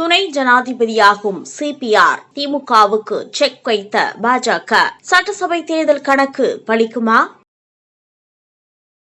துணை ஜனாதிபதியாகும் சிபிஆர் திமுகவுக்கு செக் வைத்த பாஜக. சட்டசபை தேர்தல் கணக்கு பலிக்குமா?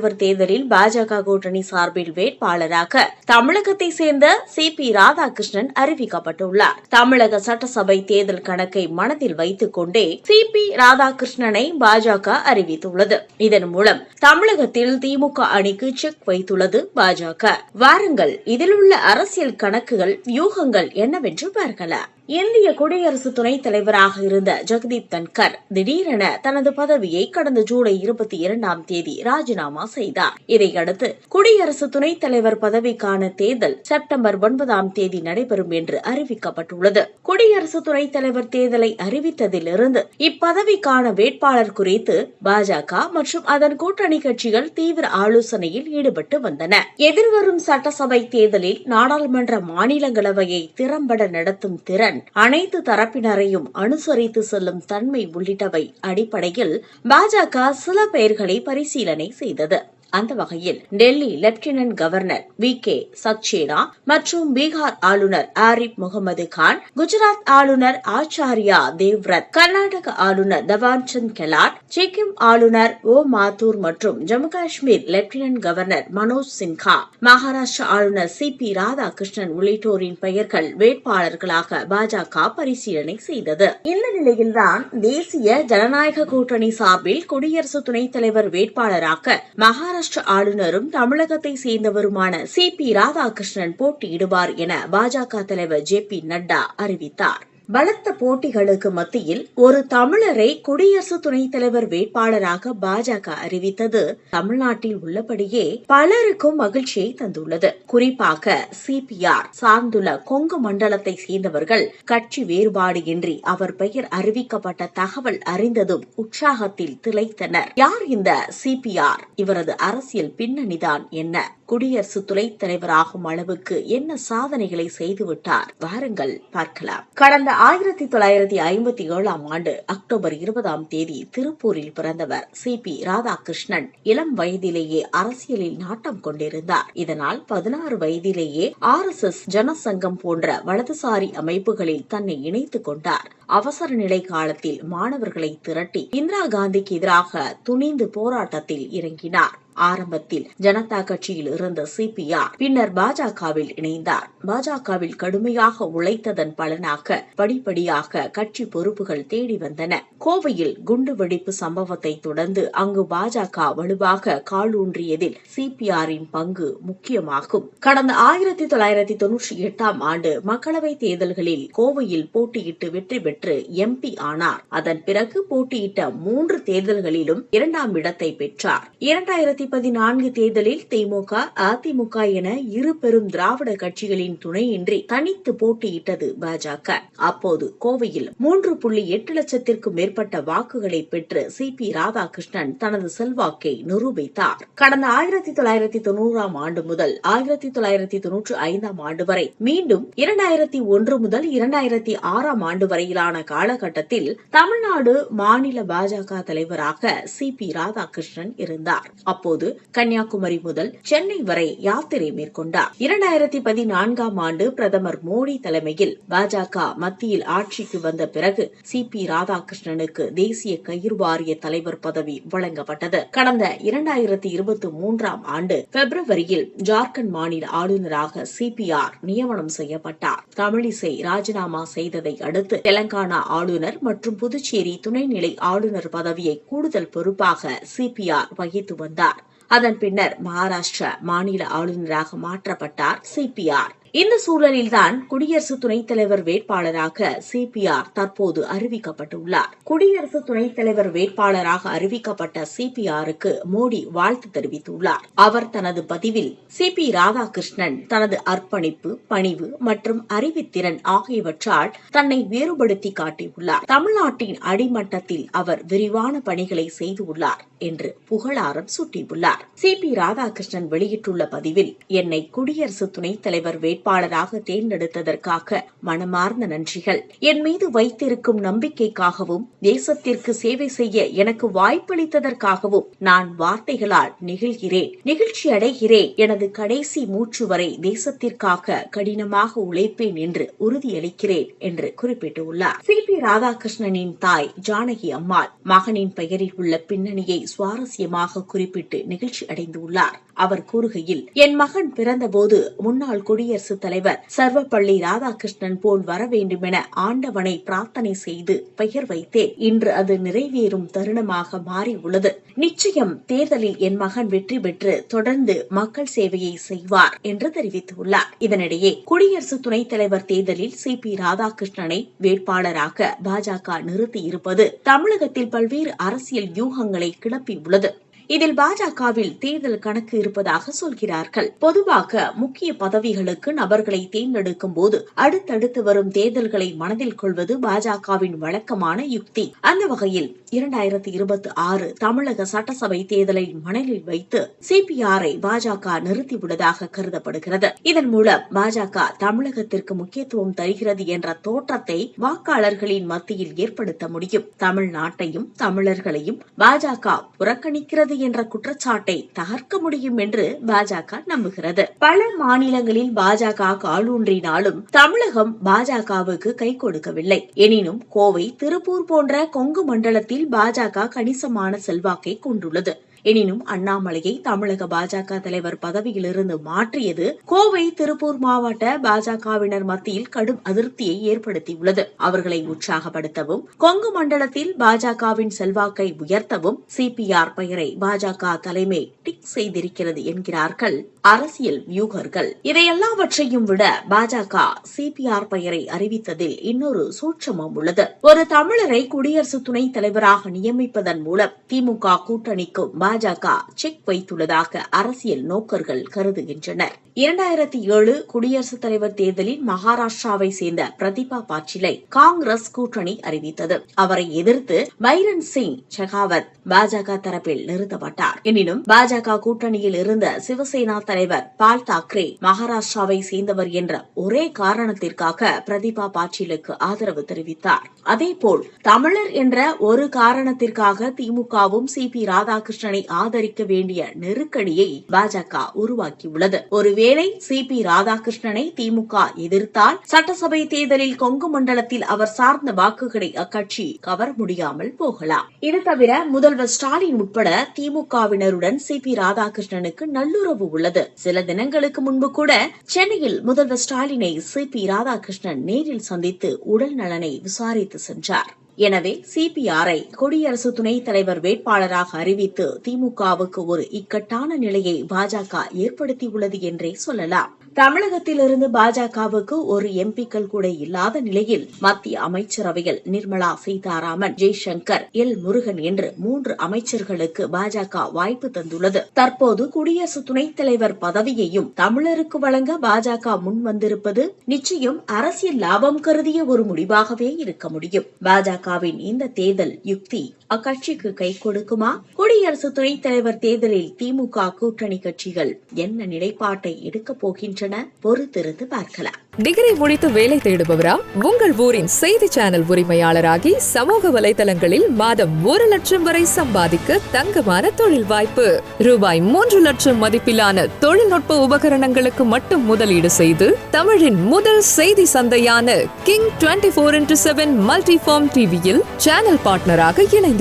தேர்தலில் பாஜக கூட்டணி சார்பில் வேட்பாளராக தமிழகத்தை சேர்ந்த சி பி ராதாகிருஷ்ணன் அறிவிக்கப்பட்டுள்ளார். தமிழக சட்டசபை தேர்தல் கணக்கை மனதில் வைத்துக் கொண்டே சி பி ராதாகிருஷ்ணனை பாஜக அறிவித்துள்ளது. இதன் மூலம் தமிழகத்தில் திமுக அணிக்கு செக் வைத்துள்ளது பாஜக. வாருங்கள் இதில் உள்ள அரசியல் கணக்குகள் வியூகங்கள் என்னவென்று பார்க்கலாம். இந்திய குடியரசு துணைத் தலைவராக இருந்த ஜெகதீப் தன்கர் திடீரென தனது பதவியை கடந்த ஜூலை இருபத்தி இரண்டாம் தேதி ராஜினாமா செய்தார். இதையடுத்து குடியரசு துணைத் தலைவர் பதவிக்கான தேர்தல் செப்டம்பர் ஒன்பதாம் தேதி நடைபெறும் என்று அறிவிக்கப்பட்டுள்ளது. குடியரசு துணைத் தலைவர் தேர்தலை அறிவித்ததிலிருந்து இப்பதவிக்கான வேட்பாளர் குறித்து பாஜக மற்றும் அதன் கூட்டணி கட்சிகள் தீவிர ஆலோசனையில் ஈடுபட்டு வந்தன. எதிர்வரும் சட்டசபை தேர்தலில் நாடாளுமன்ற மாநிலங்களவையை திறம்பட நடத்தும் திறன் அனைத்து தரப்பினரையும் அனுசரித்து செல்லும் தன்மை உள்ளிட்டவை அடிப்படையில் பாஜக சில பெயர்களை பரிசீலனை செய்தது. அந்த வகையில் Delhi lieutenant governor V K Saxena மற்றும் பீகார் ஆளுநர் ஆரிப் முகமது கான் குஜராத் ஆளுநர் ஆச்சாரியா தேவ்ரத் கர்நாடக ஆளுநர் தவான்சந்த் கெலாட் சிக்கிம் ஆளுநர் ஓ மாத்தூர் மற்றும் ஜம்மு காஷ்மீர் லெப்டினன்ட் கவர்னர் மனோஜ் சின்ஹா மகாராஷ்டிரா ஆளுநர் சி பி ராதாகிருஷ்ணன் உள்ளிட்டோரின் பெயர்கள் வேட்பாளர்களாக பாஜக பரிசீலனை செய்தது. இந்த நிலையில்தான் தேசிய ஜனநாயக கூட்டணி சார்பில் குடியரசு துணைத் தலைவர் வேட்பாளராக மகாராஷ்டிரா ஆளுநரும் தமிழகத்தை சேர்ந்தவருமான சி பி ராதாகிருஷ்ணன் போட்டியிடுவார் என பாஜக தலைவர் ஜே பி நட்டா அறிவித்தார். பலத்த போட்டிகளுக்கு மத்தியில் ஒரு தமிழரை குடியரசு துணைத் தலைவர் வேட்பாளராக பாஜக அறிவித்தது. தமிழ்நாட்டில் உள்ளபடியே பலருக்கும் மகிழ்ச்சியை தந்துள்ளது. குறிப்பாக சிபிஆர் சார்ந்துள்ள கொங்கு மண்டலத்தை சேர்ந்தவர்கள் கட்சி வேறுபாடு இன்றி அவர் பெயர் அறிவிக்கப்பட்ட தகவல் அறிந்ததும் உற்சாகத்தில் திளைத்தனர். யார் இந்த சிபிஆர்? இவரது அரசியல் பின்னணிதான் என்ன? குடியரசு துணைத் தலைவராகும் அளவுக்கு என்ன சாதனைகளை செய்துவிட்டார் வாருங்கள் பார்க்கலாம். கடந்த ஆயிரத்தி தொள்ளாயிரத்தி ஐம்பத்தி ஏழாம் ஆண்டு அக்டோபர் இருபதாம் தேதி திருப்பூரில் பிறந்தவர் சி. பி. ராதாகிருஷ்ணன் இளம் வயதிலேயே அரசியலில் நாட்டம் கொண்டிருந்தார். இதனால் பதினாறு வயதிலேயே ஆர் எஸ் எஸ் ஜனசங்கம் போன்ற வலதுசாரி அமைப்புகளில் தன்னை இணைத்துக் கொண்டார். அவசர நிலை காலத்தில் மாணவர்களை திரட்டி இந்திரா காந்திக்கு எதிராக துணிந்து போராட்டத்தில் இறங்கினார். ஆரம்பத்தில் ஜனதா கட்சியில் இருந்த சிபிஆர் பின்னர் பாஜகவில் இணைந்தார். பாஜகவில் கடுமையாக உழைத்ததன் பலனாக படிப்படியாக கட்சி பொறுப்புகள் தேடி வந்தன. கோவையில் குண்டு வெடிப்பு சம்பவத்தை தொடர்ந்து அங்கு பாஜக வலுவாக காலூன்றியதில் சிபிஆரின் பங்கு முக்கியமாகும். கடந்த ஆயிரத்தி தொள்ளாயிரத்தி தொன்னூற்றி எட்டாம் ஆண்டு மக்களவைத் தேர்தல்களில் கோவையில் போட்டியிட்டு வெற்றி பெற்று எம்பி ஆனார். அதன் பிறகு போட்டியிட்ட மூன்று தேர்தல்களிலும் இரண்டாம் இடத்தை பெற்றார். இரண்டாயிரத்தி இரண்டாயிரத்தி பதினான்கு தேர்தலில் திமுக அதிமுக என இரு பெரும் திராவிட கட்சிகளின் துணையின்றி தனித்து போட்டியிட்டது பாஜக. அப்போது கோவையில் மூன்று புள்ளி எட்டு லட்சத்திற்கும் மேற்பட்ட வாக்குகளை பெற்று சி பி ராதாகிருஷ்ணன் தனது செல்வாக்கை நிரூபித்தார். கடந்த ஆயிரத்தி தொள்ளாயிரத்தி தொன்னூறாம் ஆண்டு முதல் ஆயிரத்தி தொள்ளாயிரத்தி தொன்னூற்று ஐந்தாம் ஆண்டு வரை மீண்டும் இரண்டாயிரத்தி ஒன்று முதல் இரண்டாயிரத்தி ஆறாம் ஆண்டு வரையிலான காலகட்டத்தில் தமிழ்நாடு மாநில பாஜக தலைவராக சி பி ராதாகிருஷ்ணன் இருந்தார். அப்போது கன்னியாகுமரி முதல் சென்னை வரை யாத்திரை மேற்கொண்டார். இரண்டாயிரத்தி பதினான்காம் ஆண்டு பிரதமர் மோடி தலைமையில் பாஜக மத்தியில் ஆட்சிக்கு வந்த பிறகு சி பி ராதாகிருஷ்ணனுக்கு தேசிய கயிறு வாரிய தலைவர் பதவி வழங்கப்பட்டது. கடந்த இரண்டாயிரத்தி இருபத்தி மூன்றாம் ஆண்டு பிப்ரவரியில் ஜார்க்கண்ட் மாநில ஆளுநராக சிபிஆர் நியமனம் செய்யப்பட்டார். தமிழிசை ராஜினாமா செய்ததை அடுத்து தெலங்கானா ஆளுநர் மற்றும் புதுச்சேரி துணைநிலை ஆளுநர் பதவியை கூடுதல் பொறுப்பாக சிபிஆர் வகித்து வந்தார். அதன் பின்னர் மகாராஷ்டிரா மாநில ஆளுநராக மாற்றப்பட்டார் சிபிஆர் இந்த சூழலில்தான் குடியரசு துணைத் தலைவர் வேட்பாளராக சிபிஆர் தற்போது அறிவிக்கப்பட்டுள்ளார். குடியரசு துணைத் தலைவர் வேட்பாளராக அறிவிக்கப்பட்ட சிபிஆருக்கு மோடி வாழ்த்து தெரிவித்துள்ளார். அவர் தனது பதிவில் சிபி ராதாகிருஷ்ணன் தனது அர்ப்பணிப்பு பணிவு மற்றும் அறிவுத்திறன் ஆகியவற்றால் தன்னை வேறுபடுத்தி காட்டியுள்ளார். தமிழ்நாட்டின் அடிமட்டத்தில் அவர் விரிவான பணிகளை செய்துள்ளார் என்று புகழாரம் சூட்டியுள்ளார். சிபி ராதாகிருஷ்ணன் வெளியிட்டுள்ள பதிவில் என்னை குடியரசு துணைத் தலைவர் வேட்பாளராக தேர்ந்தெடுத்ததற்காக மனமார்ந்த நன்றிகள். என் மீது வைத்திருக்கும் நம்பிக்கைக்காகவும் தேசத்திற்கு சேவை செய்ய எனக்கு வாய்ப்பளித்ததற்காகவும் நான் வார்த்தைகளால் நெகிழ்கிறேன். நிகழ்ச்சி அடைகிறேன் எனது கடைசி மூச்சு வரை தேசத்திற்காக கடினமாக உழைப்பேன் என்று உறுதியளிக்கிறேன் என்று குறிப்பிட்டுள்ளார். சி. பி. ராதாகிருஷ்ணனின் தாய் ஜானகி அம்மாள் மகனின் பெயரில் உள்ள பின்னணியை சுவாரஸ்யமாக குறிப்பிட்டு நிகழ்ச்சி அடைந்துள்ளார். அவர் கூறுகையில் என் மகன் பிறந்தபோது முன்னாள் குடியரசுத் தலைவர் சர்வப்பள்ளி ராதாகிருஷ்ணன் போல் வர வேண்டுமென ஆண்டவனை பிரார்த்தனை செய்து பெயர் வைத்தேன். இன்று அது நிறைவேறும் தருணமாக மாறியுள்ளது நிச்சயம் தேர்தலில் என் மகன் வெற்றி பெற்று தொடர்ந்து மக்கள் சேவையை செய்வார் என்று தெரிவித்துள்ளார். இதனிடையே குடியரசு துணைத் தலைவர் தேர்தலில் சி. பி. ராதாகிருஷ்ணனை வேட்பாளராக பாஜக நிறுத்தியிருப்பது தமிழகத்தில் பல்வேறு அரசியல் யூகங்களை கிளப்பியுள்ளது. இதில் பாஜகவில் தேர்தல் கணக்கு இருப்பதாக சொல்கிறார்கள். பொதுவாக முக்கிய பதவிகளுக்கு நபர்களை தேர்ந்தெடுக்கும் போது அடுத்தடுத்து வரும் தேர்தல்களை மனதில் கொள்வது பாஜகவின் வழக்கமான யுக்தி. அந்த வகையில் இரண்டாயிரத்தி இருபத்தி ஆறு தமிழக சட்டசபை தேர்தலை மனதில் வைத்து சிபிஆரை பாஜக நிறுத்திவிடுவதாக கருதப்படுகிறது. இதன் மூலம் பாஜக தமிழகத்திற்கு முக்கியத்துவம் தருகிறது என்ற தோற்றத்தை வாக்காளர்களின் மத்தியில் ஏற்படுத்த முடியும். தமிழ்நாட்டையும் தமிழர்களையும் பாஜக புறக்கணிக்கிறது என்ற குற்றச்சாட்டை தகர்க்க முடியும் என்று பாஜக நம்புகிறது. பல மாநிலங்களில் பாஜக காலூன்றினாலும் தமிழகம் பாஜகவுக்கு கை கொடுக்கவில்லை. எனினும் கோவை திருப்பூர் போன்ற கொங்கு மண்டலத்தில் பாஜக கணிசமான செல்வாக்கை கொண்டுள்ளது. எனினும் அண்ணாமலையை தமிழக பாஜக தலைவர் பதவியிலிருந்து மாற்றியது கோவை திருப்பூர் மாவட்ட பாஜகவினர் மத்தியில் கடும் அதிருப்தியை ஏற்படுத்தியுள்ளது. அவர்களை உற்சாகப்படுத்தவும் கொங்கு மண்டலத்தில் பாஜகவின் செல்வாக்கை உயர்த்தவும் சிபிஆர் பெயரை பாஜக தலைமை டிக் செய்திருக்கிறது என்கிறார்கள் அரசியல் வியூகர்கள். இதை எல்லாவற்றையும் விட பாஜக சிபிஆர் பெயரை அறிவித்ததில் இன்னொரு சூட்சமம் உள்ளது. ஒரு தமிழரை குடியரசு துணைத் தலைவராக நியமிப்பதன் மூலம் திமுக கூட்டணிக்கும் பாஜக செக் வைத்துள்ளதாக அரசியல் நோக்கர்கள் கருதுகின்றனர். இரண்டாயிரத்தி ஏழு குடியரசுத் தலைவர் தேர்தலில் மகாராஷ்டிராவை சேர்ந்த பிரதிபா பாட்டிலை காங்கிரஸ் கூட்டணி அறிவித்தது. அவரை எதிர்த்து பைரன் சிங் ஷெகாவத் பாஜக தரப்பில் நிறுத்தப்பட்டார். எனினும் பாஜக கூட்டணியில் இருந்த சிவசேனா தலைவர் பால் தாக்கரே மகாராஷ்டிராவை சேர்ந்தவர் என்ற ஒரே காரணத்திற்காக பிரதிபா பாட்சிலுக்கு ஆதரவு தெரிவித்தார். அதேபோல் தமிழர் என்ற ஒரு காரணத்திற்காக திமுகவும் சி பி ராதாகிருஷ்ணனை ஆதரிக்க வேண்டிய நெருக்கடியை பாஜக உருவாக்கியுள்ளது. ஒருவேளை சி. பி. ராதாகிருஷ்ணனை திமுக எதிர்த்தால் சட்டசபை தேர்தலில் கொங்கு மண்டலத்தில் அவர் சார்ந்த வாக்குகளை அக்கட்சி கவர் முடியாமல் போகலாம். இது தவிர முதல்வர் ஸ்டாலின் உட்பட திமுகவினருடன் சி. பி. ராதாகிருஷ்ணனுக்கு நல்லுறவு உள்ளது. சில தினங்களுக்கு முன்பு கூட சென்னையில் முதல்வர் ஸ்டாலினை சி. பி. ராதாகிருஷ்ணன் நேரில் சந்தித்து உடல் நலனை விசாரித்து சென்றார். எனவே சிபிஆரை குடியரசு துணைத் தலைவர் வேட்பாளராக அறிவித்து திமுகவுக்கு ஒரு இக்கட்டான நிலையை பாஜக ஏற்படுத்தியுள்ளது என்றே சொல்லலாம். தமிழகத்திலிருந்து பாஜகவுக்கு ஒரு எம்பிக்கள் கூட இல்லாத நிலையில் மத்திய அமைச்சரவையில் நிர்மலா சீதாராமன் ஜெய்சங்கர் எல் முருகன் என்று மூன்று அமைச்சர்களுக்கு பாஜக வாய்ப்பு தந்துள்ளது. தற்போது குடியரசு துணைத் தலைவர் பதவியையும் தமிழருக்கு வழங்க பாஜக முன் வந்திருப்பது நிச்சயம் அரசியல் லாபம் கருதிய ஒரு முடிவாகவே இருக்க முடியும். பாஜகவின் இந்த தேர்தல் யுக்தி அக்கட்சிக்கு கை கொடுக்குமா? குடியரசு துணைத் தலைவர் தேர்தலில் திமுக கூட்டணி கட்சிகள் என்ன நிலைப்பாட்டை எடுக்கப் போகின்றன? பொறுத்திருந்து பார்க்கலாம். டிகிரி முடித்து வேலை தேடுபவரா? உங்கள் ஊரின் செய்தி சேனல் உரிமையாளராகி சமூக வலைதளங்களில் மாதம் ஒரு லட்சம் வரை சம்பாதிக்க தங்கமான தொழில் வாய்ப்பு. ரூபாய் மூன்று லட்சம் மதிப்பிலான தொழில்நுட்ப உபகரணங்களுக்கு மட்டும் முதலீடு செய்து தமிழின் முதல் செய்தி சந்தையான king twenty four into seven multiform டிவியில் சேனல் பார்ட்னராக